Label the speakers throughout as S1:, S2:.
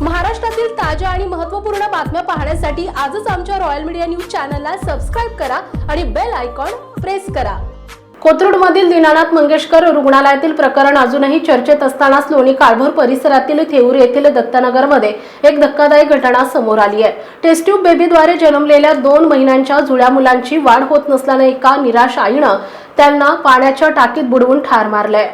S1: महाराष्ट्रातील ताज्या आणि महत्त्वपूर्ण बातम्या पाहण्यासाठी आजच आमच्या रॉयल मीडिया न्यूज चॅनलला सबस्क्राईब करा आणि बेल आयकॉन प्रेस करा. कोथरूडमधील दीनानाथ मंगेशकर रुग्णालयातील प्रकरण अजूनही चर्चेत असतानाच लोणी काळभोर परिसरातील थेऊर येथील दत्तनगरमध्ये एक धक्कादायक घटना समोर आली आहे. टेस्ट्यूब बेबीद्वारे जन्मलेल्या दोन महिन्यांच्या जुळ्या मुलांची वाढ होत नसल्याने एका निराश आईनं त्यांना पाण्याच्या टाकीत बुडवून ठार मारलंय.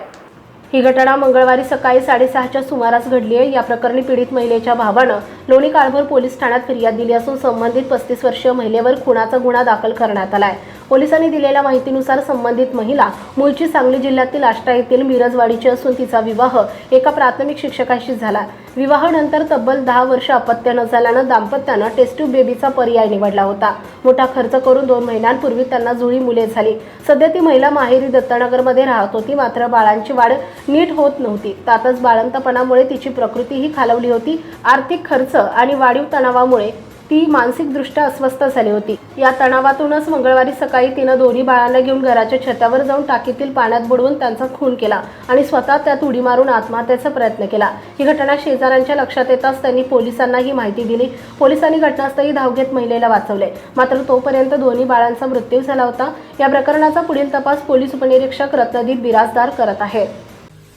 S1: ही घटना मंगळवारी सकाळी साडेसहाच्या सुमारास घडली आहे. या प्रकरणी पीडित महिलेच्या भावानं लोणी काळभोर पोलीस ठाण्यात फिर्याद दिली असून संबंधित पस्तीस वर्षीय महिलेवर खुनाचा गुन्हा दाखल करण्यात आला आहे पोलिसांनी दिलेल्या माहितीनुसार संबंधित महिला मूळची सांगली जिल्ह्यातील आष्टा येथील मिरजवाडीची असून तिचा विवाह एका प्राथमिक शिक्षकाशी झाला. विवाहानंतर तब्बल दहा वर्ष अपत्य न झाल्यानं दाम्पत्यानं टेस्ट्यू बेबीचा पर्याय निवडला होता. मोठा खर्च करून दोन महिन्यांपूर्वी त्यांना जुळी मुले झाली. सध्या ती महिला माहेरी दत्तनगरमध्ये राहत होती मात्र बाळांची वाढ नीट होत नव्हती. त्यातच बाळंतपणामुळे तिची प्रकृतीही खालवली होती. आर्थिक खर्च आणि वाढीव तणावामुळे ती मानसिकदृष्ट्या अस्वस्थ झाली होती. या तणावातूनच मंगळवारी सकाळी तिनं दोन्ही बाळांना घेऊन घराच्या छतावर जाऊन टाकीतील पाण्यात बुडवून त्यांचा खून केला आणि स्वतः त्यात उडी मारून आत्महत्येचा प्रयत्न केला. ही घटना शेजाऱ्यांच्या लक्षात येताच त्यांनी पोलिसांना ही माहिती दिली. पोलिसांनी घटनास्थळी धाव घेत महिलेला वाचवले. मात्र तोपर्यंत दोन्ही बाळांचा मृत्यू झाला होता. या प्रकरणाचा पुढील तपास पोलीस उपनिरीक्षक रत्नदीप बिराजदार करत आहेत.